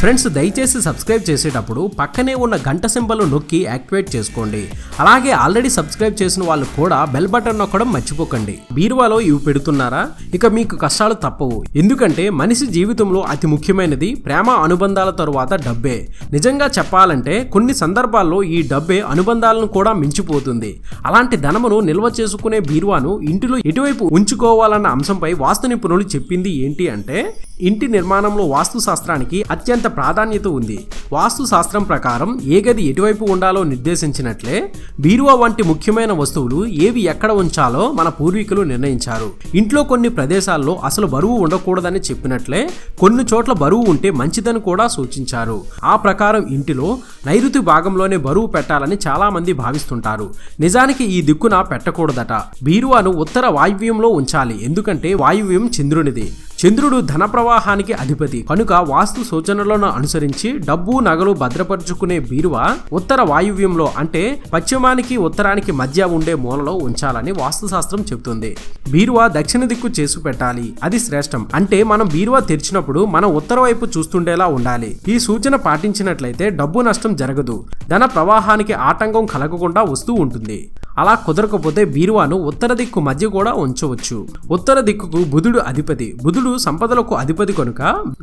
Friends దయచేసి subscribe చేసేటప్పుడు పక్కనే ఉన్న గంట సింబల్ నొక్కి యాక్టివేట్ చేసుకోండి. అలాగే ఆల్రెడీ సబ్స్క్రైబ్ చేసిన వాళ్ళు కూడా బెల్ బటన్ నొక్కడం మర్చిపోకండి. బీరువాలో ఇవి పెడుతున్నారా? ఇక మీకు కష్టాలు తప్పవు. ఎందుకంటే మనిషి జీవితంలో అతి ముఖ్యమైనది ప్రేమ అనుబంధాల తరువాత డబ్బే. నిజంగా చెప్పాలంటే కొన్ని సందర్భాల్లో ఈ డబ్బే అనుబంధాలను కూడా మించిపోతుంది. అలాంటి ధనమును నిల్వ చేసుకునే బీరువాను ఇంటిలో ఎటువైపు ఉంచుకోవాలన్న అంశంపై వాస్తు నిపుణులు చెప్పింది ఏంటి అంటే ఇంటి నిర్మాణంలో వాస్తు శాస్త్రానికి అత్యంత ప్రాధాన్యత ఉంది. వాస్తు శాస్త్రం ప్రకారం ఏ గది ఎటువైపు ఉండాలో నిర్దేశించినట్లే బీరువా వంటి ముఖ్యమైన వస్తువులు ఏవి ఎక్కడ ఉంచాలో మన పూర్వీకులు నిర్ణయించారు. ఇంట్లో కొన్ని ప్రదేశాల్లో అసలు బరువు ఉండకూడదని చెప్పినట్లే కొన్ని చోట్ల బరువు ఉంటే మంచిదని కూడా సూచించారు. ఆ ప్రకారం ఇంటిలో నైరుతి భాగంలోనే బరువు పెట్టాలని చాలా మంది భావిస్తుంటారు. నిజానికి ఈ దిక్కున పెట్టకూడదట. బీరువాను ఉత్తర వాయువ్యంలో ఉంచాలి. ఎందుకంటే వాయువ్యం చంద్రునిది. చంద్రుడు ధన ప్రవాహానికి అధిపతి. కనుక వాస్తు సూచనలను అనుసరించి డబ్బు నగలు భద్రపరుచుకునే బీరువా ఉత్తర వాయువ్యంలో అంటే పశ్చిమానికి ఉత్తరానికి మధ్య ఉండే మూలలో ఉంచాలని వాస్తుశాస్త్రం చెబుతుంది. బీరువా దక్షిణ దిక్కు చేసి పెట్టాలి. అది శ్రేష్టం. అంటే మనం బీరువా తెరిచినప్పుడు మనం ఉత్తర వైపు చూస్తుండేలా ఉండాలి. ఈ సూచన పాటించినట్లయితే డబ్బు నష్టం జరగదు. ధన ప్రవాహానికి ఆటంకం కలగకుండా వస్తూ ఉంటుంది. అలా కుదరకపోతే బీరువాను ఉత్తర దిక్కు మధ్య కూడా ఉంచవచ్చు. ఉత్తర దిక్కుకు బుధుడు అధిపతి. బుధుడు సంపదలకు అధిపతి కనుక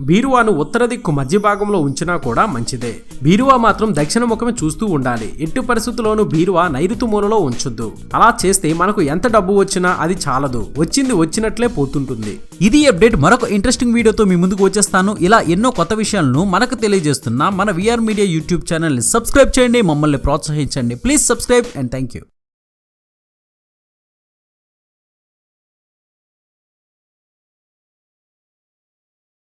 బీరువాను ఉత్తర దిక్కు మధ్య భాగంలో ఉంచినా కూడా మంచిదే. బీరువా మాత్రం దక్షిణ ముఖమే చూస్తూ ఉండాలి. ఎట్టి పరిస్థితుల్లోనూ బీరువా నైరుతి మూలలో ఉంచొద్దు. అలా చేస్తే మనకు ఎంత డబ్బు వచ్చినా అది చాలదు. వచ్చింది వచ్చినట్లే పోతుంటుంది. ఇది అప్డేట్. మరొక ఇంట్రెస్టింగ్ వీడియోతో మీ ముందుకు వచ్చేస్తాను. ఇలా ఎన్నో కొత్త విషయాలను మనకు తెలియజేస్తున్న మన విఆర్ మీడియా యూట్యూబ్ ఛానల్ని సబ్స్క్రైబ్ చేయండి. మమ్మల్ని ప్రోత్సహించండి. Please subscribe and thank you